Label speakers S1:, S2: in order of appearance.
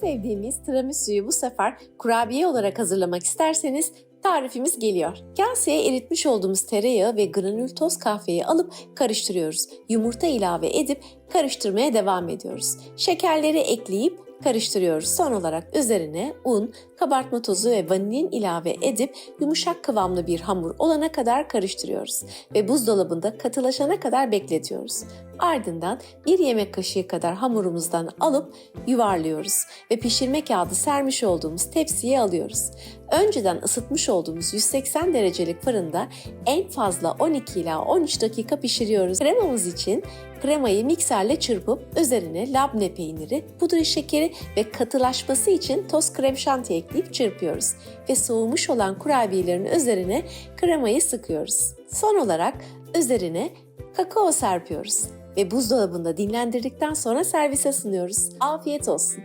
S1: sevdiğimiz tiramisu'yu bu sefer kurabiye olarak hazırlamak isterseniz tarifimiz geliyor. Kaseye eritmiş olduğumuz tereyağı ve granül toz kahveyi alıp karıştırıyoruz. Yumurta ilave edip karıştırmaya devam ediyoruz. Şekerleri ekleyip karıştırıyoruz. Son olarak üzerine un, kabartma tozu ve vanilin ilave edip yumuşak kıvamlı bir hamur olana kadar karıştırıyoruz ve buzdolabında katılaşana kadar bekletiyoruz. Ardından bir yemek kaşığı kadar hamurumuzdan alıp yuvarlıyoruz ve pişirme kağıdı sermiş olduğumuz tepsiye alıyoruz. Önceden ısıtmış olduğumuz 180 derecelik fırında en fazla 12 ila 13 dakika pişiriyoruz. Kremamız için kremayı mikserle çırpıp üzerine labne peyniri, pudra şekeri ve katılaşması için toz krem şanti ekleyip çırpıyoruz. Ve soğumuş olan kurabiyelerin üzerine kremayı sıkıyoruz. Son olarak üzerine kakao serpiyoruz ve buzdolabında dinlendirdikten sonra servise sunuyoruz. Afiyet olsun.